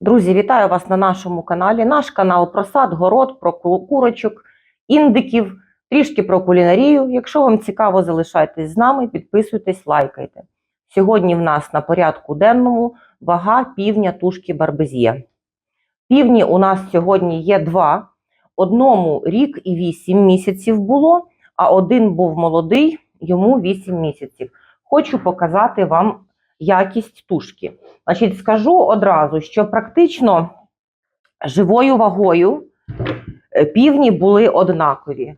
Друзі, вітаю вас на нашому каналі. Наш канал про сад, город, про курочок, індиків, трішки про кулінарію. Якщо вам цікаво, залишайтесь з нами, підписуйтесь, лайкайте. Сьогодні в нас на порядку денному вага півня тушки барбезє. Півні у нас сьогодні є два. Одному рік і вісім місяців було, а один був молодий, йому 8 місяців. Хочу показати вам якість тушки. Значить, скажу одразу, що практично живою вагою е, півні були однакові.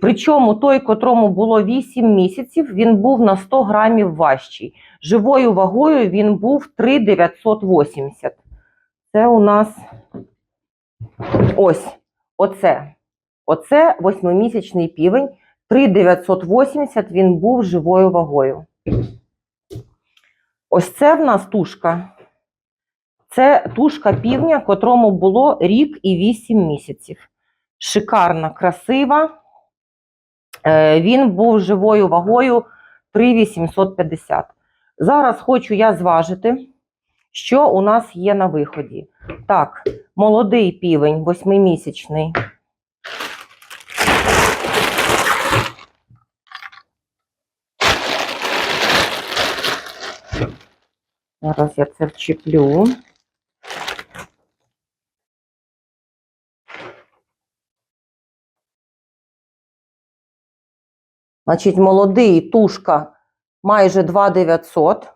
Причому той, котрому було 8 місяців, він був на 100 грамів важчий. Живою вагою він був 3,980. Це у нас ось оце. Оце восьмимісячний півень. 3,980 він був живою вагою. Ось це в нас тушка. Це тушка півня, котрому було рік і 8 місяців. Шикарна, красива. Е, Він був живою вагою 3,850. Зараз хочу я зважити, що у нас є на виході. Так, молодий півень, восьмимісячний. Зараз я це вчеплю. Значить, молодий тушка майже 2900.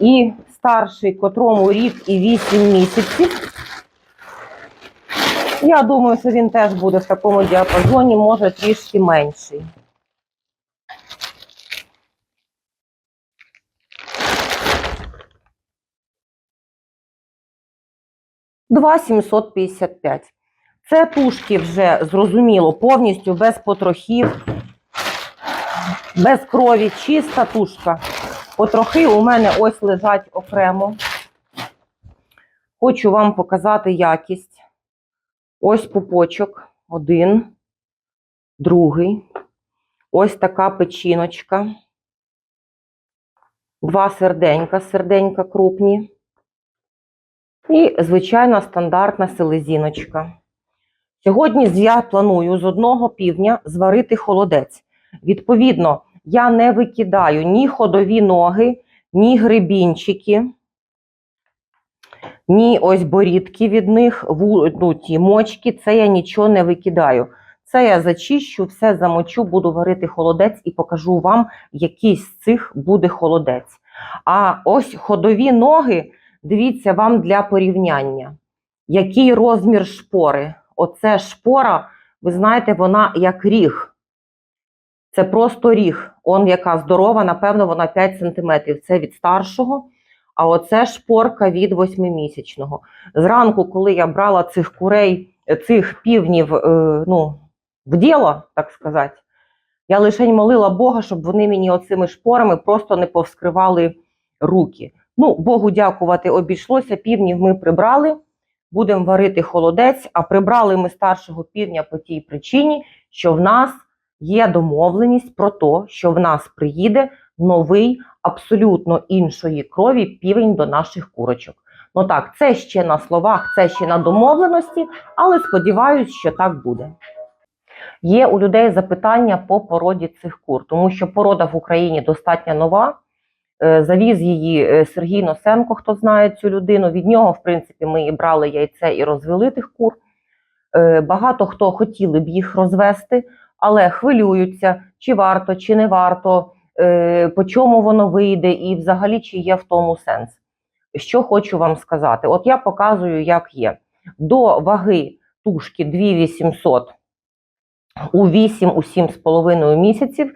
І старший, котрому рік і 8 місяців. Я думаю, що він теж буде в такому діапазоні, може трішки менший. Два 755. Це тушки вже зрозуміло, повністю без потрохів, без крові, чиста тушка. Потрохи у мене ось лежать окремо. Хочу вам показати якість. Ось пупочок, один, другий. Ось така печіночка. Два серденька, серденька крупні. І, звичайна, стандартна селезіночка. Сьогодні я планую з одного півдня зварити холодець. Відповідно, я не викидаю ні ходові ноги, ні грибінчики, ні ось борідки від них, ну, ті мочки, це я нічого не викидаю. Це я зачищу, все замочу, буду варити холодець і покажу вам, який з цих буде холодець. А ось ходові ноги, дивіться вам для порівняння. Який розмір шпори? Оце шпора, ви знаєте, вона як ріг. Це просто ріг. Он яка здорова, напевно, вона 5 см. Це від старшого. А оце шпорка від восьмимісячного. Зранку, коли я брала цих курей, е, цих півнів е, ну, в діло, так сказати, я лише молила Бога, щоб вони мені оцими шпорами просто не повскривали руки. Ну, Богу дякувати, обійшлося. Півнів ми прибрали, будемо варити холодець, а прибрали ми старшого півня по тій причині, що в нас є домовленість про те, що в нас приїде новий, абсолютно іншої крові півень до наших курочок. Ну так, це ще на словах, це ще на домовленості, але сподіваюся, що так буде. Є у людей запитання по породі цих кур, тому що порода в Україні достатньо нова. Е, Завіз її е, Сергій Носенко, хто знає цю людину. Від нього, в принципі, ми і брали яйце і розвели тих кур. Е, Багато хто хотіли б їх розвести, але хвилюються, чи варто, чи не варто, по чому воно вийде, і взагалі чи є в тому сенс. Що хочу вам сказати? От я показую, як є. До ваги тушки 2800 у 8 у 7,5 місяців.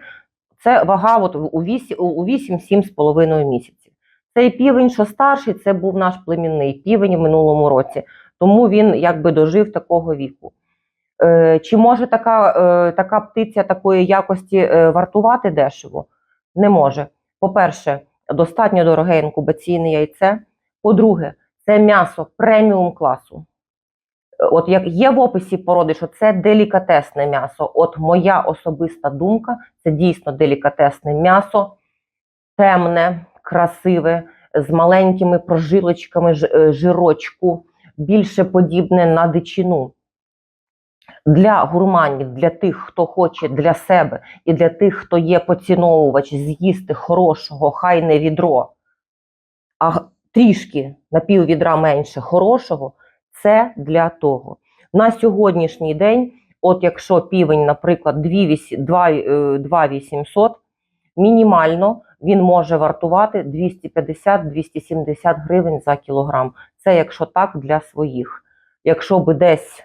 Це вага от у 8 у 8-7,5 місяців. Цей півень, що старший, це був наш племінний півень в минулому році, тому він якби дожив такого віку. Е, чи може така, е, така птиця такої якості е, вартувати дешево? Не може. По-перше, достатньо дороге інкубаційне яйце. По-друге, це м'ясо преміум класу. От як є в описі породи, що це делікатесне м'ясо. От моя особиста думка, це дійсно делікатесне м'ясо, темне, красиве, з маленькими прожилочками е, жирочку, більше подібне на дичину. Для гурманів, для тих, хто хоче для себе, і для тих, хто є поціновувач, з'їсти хорошого, хай не відро, а трішки на пів відра менше хорошого, це для того. На сьогоднішній день, от якщо півень, наприклад, 2800, мінімально він може вартувати 250-270 гривень за кілограм. Це якщо так для своїх. Якщо би десь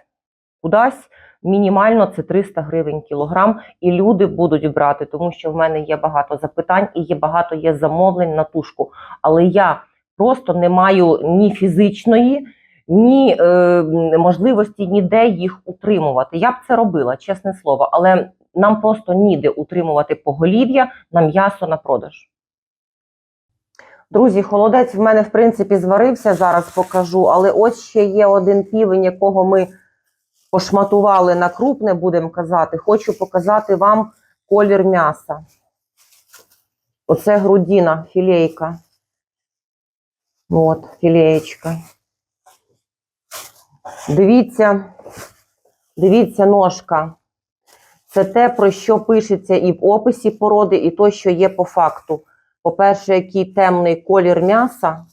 кудись, мінімально це 300 гривень кілограм, і люди будуть брати, тому що в мене є багато запитань і є багато є замовлень на тушку. Але я просто не маю ні фізичної, ні е, можливості ніде їх утримувати. Я б це робила, чесне слово, але нам просто ніде утримувати поголів'я на м'ясо на продаж. Друзі, холодець в мене в принципі зварився, зараз покажу, але ось ще є один півень, якого ми пошматували на крупне, будемо казати. Хочу показати вам колір м'яса. Оце грудина, філейка. От, філеєчка. Дивіться, дивіться ножка. Це те, про що пишеться і в описі породи, і то, що є по факту. По-перше, який темний колір м'яса.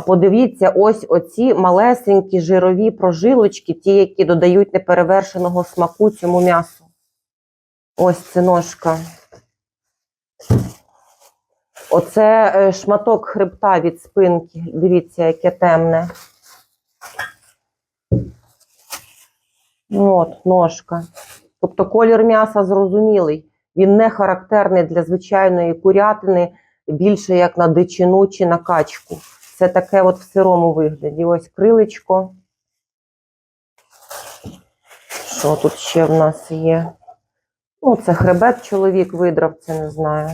А подивіться, ось оці малесенькі жирові прожилочки, ті, які додають неперевершеного смаку цьому м'ясу. Ось це ножка. Оце е, шматок хребта від спинки. Дивіться, яке темне. Ну, От, ножка. Тобто колір м'яса зрозумілий. Він не характерний для звичайної курятини, більше як на дичину чи на качку. Це таке от в сирому вигляді. Ось крилечко. Що тут ще в нас є? Ну, це хребет чоловік видрав, це не знаю.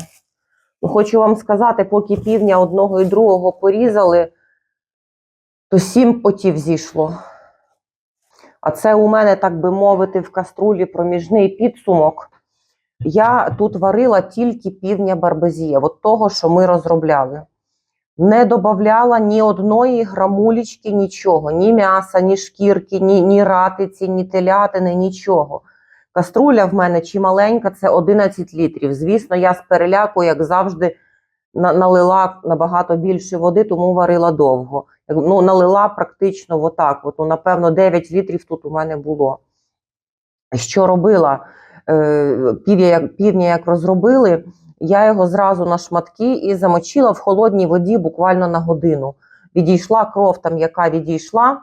Ну, хочу вам сказати, поки півня одного і другого порізали, то сім потів зійшло. А це у мене, так би мовити, в каструлі проміжний підсумок. Я тут варила тільки півня барбазія, от того, що ми розробляли. Не додавала ні одної грамулечки, нічого, ні м'яса, ні шкірки, ні, ні ратиці, ні телятини, нічого. Каструля в мене чималенька, це 11 літрів. Звісно, я з переляку, як завжди, налила набагато більше води, тому варила довго. Ну, налила практично отак. От, ну, напевно, 9 літрів тут у мене було. Що робила? Е, Півня, як, півня як розробили, я його зразу на шматки і замочила в холодній воді буквально на годину. Відійшла кров там, яка відійшла.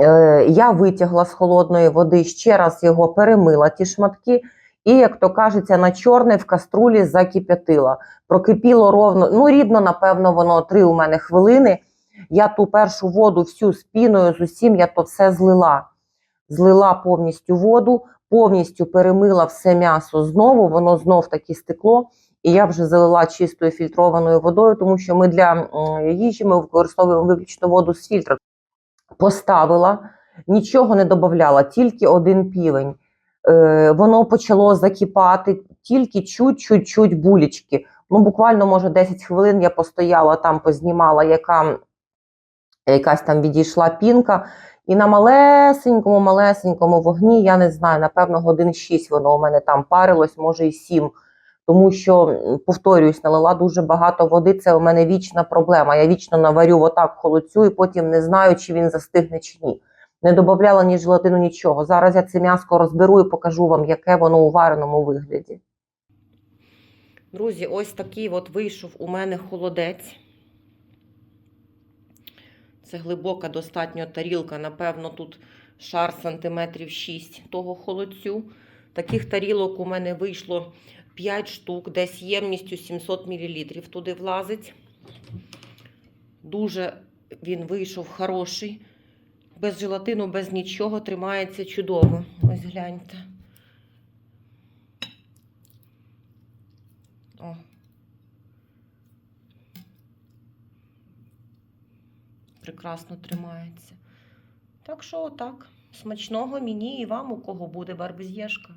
Е, Я витягла з холодної води, ще раз його перемила, ті шматки, і, як то кажеться, на чорне в каструлі закип'ятила. Прокипіло ровно, ну, рідно, напевно, воно три у мене хвилини. Я ту першу воду всю з з усім, я то все злила. Злила повністю воду, повністю перемила все м'ясо знову, воно знов таки стекло. І я вже залила чистою фільтрованою водою, тому що ми для їжі ми використовуємо виключно воду з фільтра. Поставила, нічого не додавала, тільки один півень. Е, воно почало закипати, тільки чуть-чуть булічки. Ну, буквально, може, 10 хвилин я постояла там, познімала, яка якась там відійшла пінка. І на малесенькому, малесенькому вогні, я не знаю, напевно, годин 6 воно у мене там парилось, може і 7. Тому що, повторююсь, налила дуже багато води. Це у мене вічна проблема. Я вічно наварю отак холодцю і потім не знаю, чи він застигне чи ні. Не додавала ні желатину, нічого. Зараз я це м'яско розберу і покажу вам, яке воно у вареному вигляді. Друзі, ось такий от вийшов у мене холодець. Це глибока достатньо тарілка. Напевно, тут шар сантиметрів 6 того холодцю. Таких тарілок у мене вийшло 5 штук, десь ємністю 700 мл туди влазить. Дуже він вийшов хороший. Без желатину, без нічого, тримається чудово. Ось гляньте. О. Прекрасно тримається. Так що отак. Смачного мені і вам, у кого буде барбезєшка.